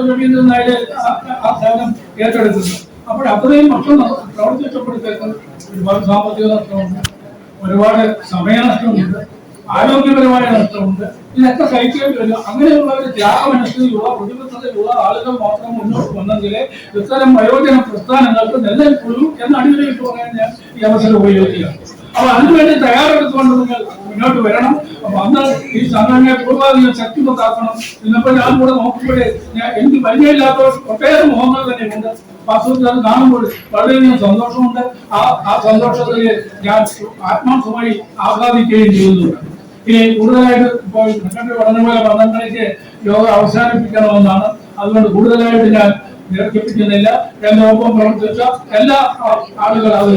മുസ്ലിം നിന്നായാലും ആ സേവനം ഏറ്റെടുക്കുന്നത് അപ്പോൾ അത്രയും വർഷം പ്രവർത്തിച്ചപ്പോഴത്തേക്ക് ഒരുപാട് സാമ്പത്തിക നഷ്ടമുണ്ട്. ഒരുപാട് സമയനഷ്ടമുണ്ട് ആരോഗ്യപരമായ നഷ്ടമുണ്ട്. ഇതൊക്കെ സഹിക്കേണ്ടി വരും? അങ്ങനെയുള്ള ഒരു ത്യാഗമനസ്സിലുള്ള പ്രതിബദ്ധതയുള്ള ആളുകൾ മാത്രം മുന്നോട്ട് വന്നെങ്കിലേ ഇത്തരം വയോജന പ്രസ്ഥാനങ്ങൾക്ക് നിലനിൽക്കുള്ളൂ എന്ന് അടിവരയിട്ട് പറയാൻ ഞാൻ ഈ അവസരം ഉപയോഗിക്കുക അപ്പൊ അതിനുവേണ്ടി തയ്യാറെടുത്തുകൊണ്ട് നിങ്ങൾ മുന്നോട്ട് വരണം. അപ്പൊ അന്ന് ഈ സംഘടനയെ പൂർവാധികം ശക്തിമത്താക്കണം ഇന്നിപ്പോ ഞാൻ കൂടെ നോക്കുമ്പോഴേ ഞാൻ എനിക്ക് പരിചയമില്ലാത്ത ഒട്ടേറെ മുഖങ്ങൾ തന്നെയുണ്ട് വാസ്തുവിൽ അത് കാണുമ്പോൾ വളരെയധികം സന്തോഷമുണ്ട്. ആ ആ സന്തോഷത്തിൽ ഞാൻ ആത്മാർത്ഥമായി ആഹ്ലാദിക്കുകയും ചെയ്യുന്നുണ്ട് ഇനി കൂടുതലായിട്ട് ഇപ്പോൾ സെക്രട്ടറി പറഞ്ഞ പോലെ പന്ത്രണ്ടരയ്ക്ക് യോഗ അവസാനിപ്പിക്കണമെന്നാണ്. അതുകൊണ്ട് കൂടുതലായിട്ട് ഞാൻ ദീർഘിപ്പിക്കുന്നില്ല എന്നൊപ്പം പ്രവർത്തിച്ച എല്ലാ ആളുകൾ അത്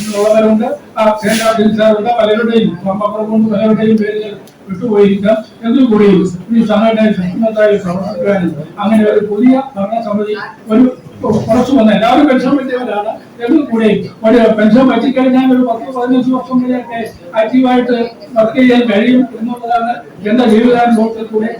ഇന്നുള്ളവരുണ്ട് സേനാ സേനാധികാരുണ്ട് പലരുടെയും അപ്പുറം പലരുടെയും പേര് വിട്ടുപോയിരിക്കാം. എങ്കിൽ കൂടി ഈ സമയത്തായി സമയത്തായി പ്രവർത്തിക്കാനും അങ്ങനെ ഒരു പുതിയ ഭരണസമിതി ഒരു കുറച്ചു വന്ന എല്ലാവരും പെൻഷൻ പറ്റിയവരാണ്. എങ്കിൽ കൂടി ഒരു പെൻഷൻ പറ്റിക്കഴിഞ്ഞാൽ ഒരു പത്ത് പതിനഞ്ച് വർഷം വരെയൊക്കെ ആക്റ്റീവായിട്ട് വർക്ക് ചെയ്യാൻ കഴിയും എന്നുള്ളതാണ് എന്റെ ജീവിതാനുഭവത്തിൽ കൂടെ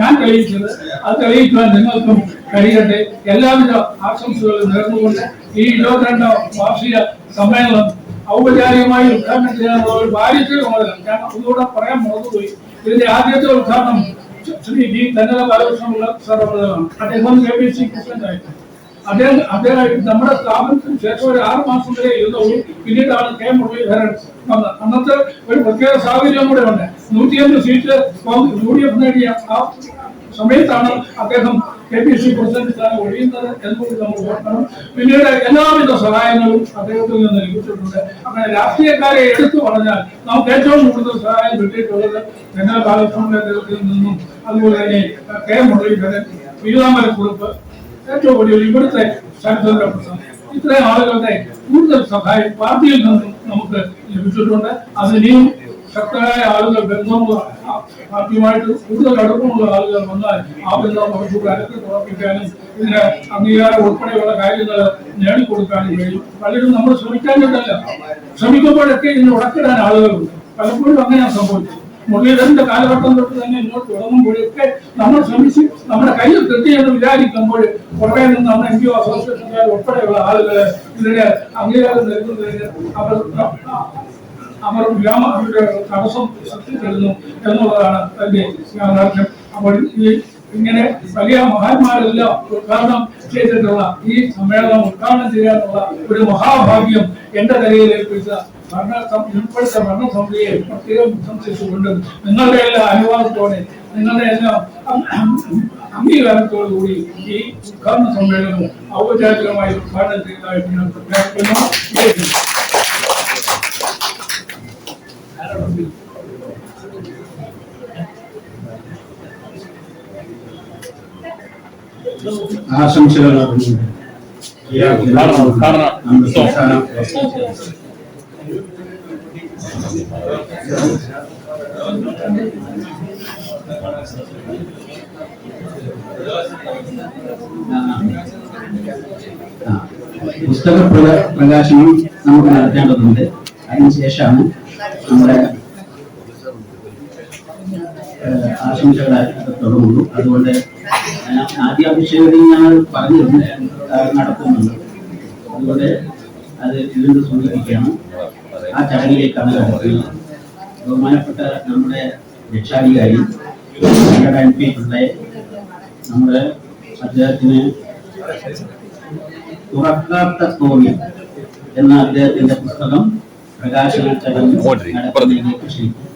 ഞാൻ തെളിയിച്ചത്. അത് തെളിയിക്കുവാൻ നിങ്ങൾക്കും കഴിയട്ടെ. എല്ലാവിധ ആശംസകളും നേർന്നുകൊണ്ട് ഈ ഇരുപത്തിരണ്ടാം വാർഷിക സമ്മേളനം ഔപചാരികമായി ഉദ്ഘാടനം ചെയ്യാനുള്ള ഒരു ഭാര്യത്തിൽ മുതൽ ഞാൻ ഒന്നുകൂടെ പറയാൻ മറന്നുപോയി. ഇതിന്റെ ആദ്യത്തെ ഉദ്ഘാടനം ശ്രീ ജി തെന്നല ബാലകൃഷ്ണപിള്ള അവരുടേതാണ് അദ്ദേഹം കെ പി സി പ്രസിഡന്റ് ആയിട്ട് അദ്ദേഹം അദ്ദേഹം നമ്മുടെ സ്ഥാപനത്തിന് ശേഷം ഒരു ആറ് മാസം വരെ ഇരുന്നുള്ളൂ പിന്നീടാണ് കെ മുരളീധരൻ വന്നത് അന്നത്തെ ഒരു പ്രത്യേക സാഹചര്യം കൂടെ ഉണ്ട്. നൂറ്റിയൊന്ന് സീറ്റ് യു ഡി എഫ് നേടിയ ആ സമയത്താണ് അദ്ദേഹം കെ പി സി പ്രസിഡന്റ് സ്ഥാനം ഒഴിയുന്നത് എന്നുകൂടി നമ്മൾ ഓർക്കണം. പിന്നീട് എല്ലാവിധ സഹായങ്ങളും അദ്ദേഹത്തിൽ നിന്ന് ലഭിച്ചിട്ടുണ്ട്. അങ്ങനെ രാഷ്ട്രീയക്കാരെ എടുത്തു പറഞ്ഞാൽ നമുക്ക് ഏറ്റവും കൂടുതൽ സഹായം കിട്ടിയിട്ടുള്ളത് ജനറൽ ബാലകൃഷ്ണന്റെ നേതൃത്വത്തിൽ നിന്നും അതുപോലെ തന്നെ കെ മുരളീധരൻ പീതാമരക്കുറിപ്പ് ഏറ്റവും വലിയ ഇവിടുത്തെ ശരത്ചന്ദ്ര പ്രസാദ് ഇത്രയും ആളുകളുടെ കൂടുതൽ സഹായം പാർട്ടിയിൽ നിന്നും നമുക്ക് ലഭിച്ചിട്ടുണ്ട്. അതിനെയും ശക്തരായ ആളുകൾ ബന്ധമുള്ള പാർട്ടിയുമായിട്ട് കൂടുതൽ അടുപ്പമുള്ള ആളുകൾ വന്നാൽ ആ ബന്ധം അവർക്ക് കരുത്ത് ഉറപ്പിക്കാനും ഇതിന് അംഗീകാരം ഉൾപ്പെടെയുള്ള കാര്യങ്ങൾ നേടിക്കൊടുക്കാനും കഴിയും. പലരും നമ്മൾ ശ്രമിക്കാനിട്ടല്ല ശ്രമിക്കുമ്പോഴൊക്കെ ഇതിന് ഉടക്കിടാൻ ആളുകളുണ്ട്. പലപ്പോഴും അങ്ങനെയാണ് സംഭവിച്ചത്. മുരളീധരന്റെ കാലഘട്ടം തൊട്ട് തന്നെ ഇങ്ങോട്ട് തുടങ്ങുമ്പോഴൊക്കെ നമ്മൾ ശ്രമിച്ച് നമ്മുടെ കയ്യിൽ കിട്ടിയെന്ന് വിചാരിക്കുമ്പോൾ പുറമേ നിന്ന് നമ്മുടെ എൻ ജി ഒ അസോസിയേഷൻകാർ ഉൾപ്പെടെയുള്ള ആളുകൾ ഇതിന് അംഗീകാരം നൽകുന്നതിന് അവർ അവർ ഗ്രാമ അവരുടെ തടസ്സം സൃഷ്ടിച്ചിരുന്നു എന്നുള്ളതാണ് തന്റെ യാഥാർത്ഥ്യം. അപ്പോൾ ഈ ഇങ്ങനെ വലിയ മഹാന്മാരെല്ലാം ഉദ്ഘാടനം ചെയ്തിട്ടുള്ള ഈ സമ്മേളനം ഉദ്ഘാടനം ചെയ്യാനുള്ള ഒരു മഹാഭാഗ്യം എന്റെ നിലയിൽ ഏൽപ്പിച്ച ഇപ്പോഴത്തെ ഭരണസമിതിയെ പ്രത്യേകം പ്രശംസിച്ചുകൊണ്ട് നിങ്ങളുടെ എല്ലാ അനുവാദത്തോടെ നിങ്ങളുടെ എല്ലാ അംഗീകാരത്തോടു കൂടി ഈ ഉദ്ഘാടന സമ്മേളനം ഔപചാരികമായി ഉദ്ഘാടനം ചെയ്തതായിട്ട് ഞാൻ പ്രഖ്യാപിക്കുന്നു ആശംസകൾ. പുസ്തക പ്രക- പ്രകാശനം നമുക്ക് നടത്തേണ്ടതുണ്ട്. അതിനുശേഷമാണ് നമ്മുടെ ആശംസകൾ തുടങ്ങുള്ളൂ അതുകൊണ്ട് ആദ്യ അഭിഷേകം ഞങ്ങൾ പറഞ്ഞിരുന്നു നടത്തുന്നുണ്ട് അതുകൊണ്ട് അത് വീണ്ടും സൂചിപ്പിക്കുകയാണ് ആ ചടങ്ങിലേക്കാണ് കടക്കുന്നത് ബഹുമാനപ്പെട്ട നമ്മുടെ രക്ഷാധികാരി ഞങ്ങളുടെ എം പി പിള്ളയെ നമ്മുടെ അദ്ദേഹത്തിന് തുറക്കാത്ത തോണി എന്ന അദ്ദേഹത്തിന്റെ പുസ്തകം പ്രകാശന ചടങ്ങ് നടത്തുന്നതിലേക്ക് ക്ഷണിക്കും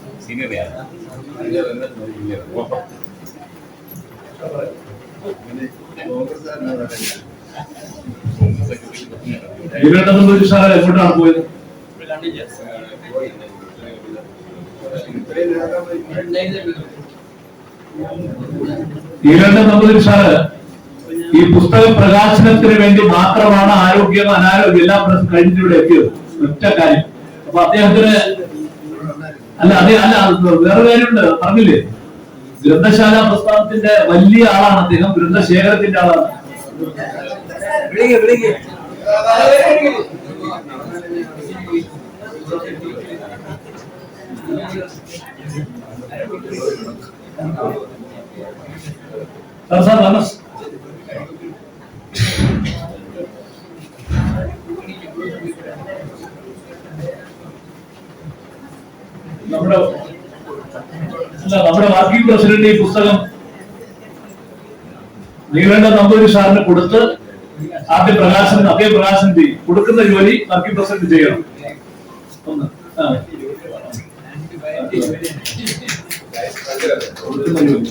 ഇരുപത്തൊമ്പത് സാറ് എങ്ങോട്ടാണ് പോയത് ഇരുപത്തൊമ്പത് സാറ് ഈ പുസ്തക പ്രകാശനത്തിന് വേണ്ടി മാത്രമാണ് ആരോഗ്യം അനാരോഗ്യം എല്ലാം പ്രശ്നം കഴിഞ്ഞിട്ട് ഇവിടെ എത്തിയത്. ഒറ്റ കാര്യം. അപ്പൊ അദ്ദേഹത്തിന് അല്ല അതെ അല്ല വേറെ കാര്യമുണ്ട്. പറഞ്ഞില്ലേ? ഗ്രന്ഥശാല പ്രസ്ഥാനത്തിന്റെ വലിയ ആളാണ് അദ്ദേഹം ഗ്രന്ഥശേഖരത്തിന്റെ ആളാണ്. സാർ സാർ നമ്മുടെ നമ്മുടെ വർക്കിംഗ് പ്രസിഡന്റ് ഈ പുസ്തകം നീവേണ്ട നമ്പൂരി സാറിന് കൊടുത്ത് ആദ്യം പ്രകാശനം അഭയ പ്രകാശനം ചെയ്യും. കൊടുക്കുന്ന ജോലി വർക്കിംഗ് പ്രസിഡന്റ് ചെയ്യണം. ഒന്ന്. കൊടുക്കുന്ന ജോലി.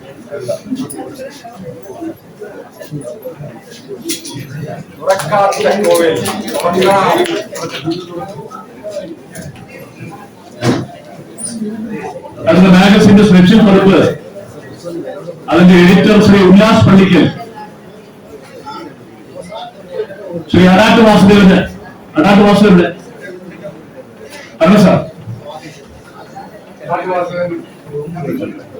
ചെയ്യണം. ഇതില്ലേ അതിന്റെ മാഗസിന്റെ സുരക്ഷിത പതിപ്പ് അതിന്റെ എഡിറ്റർ ശ്രീ ഉല്ലാസ് പള്ളിക്കൽ ശ്രീ അടാട്ട് വാസുദേവന് അടാട്ട് വാസുദേവന് പറഞ്ഞ സാർ.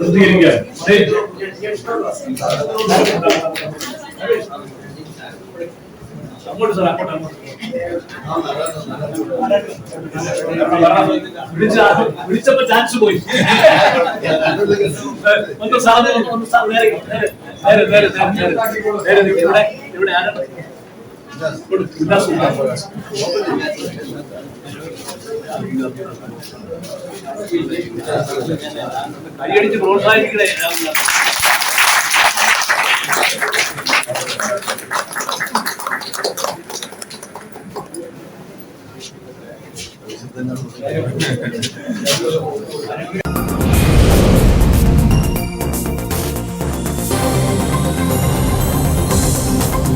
இருங்க அமௌண்ட் சார் அக்கௌண்ட் அமௌண்ட் விழிச்சப்ப சான்ஸ் போய் கொஞ்சம் சாதகம் கொஞ்சம் வேற வேற வேற வேற வேற வேற வேற കൈയടിച്ച് പ്രോത്സാഹിപ്പിക്കണേ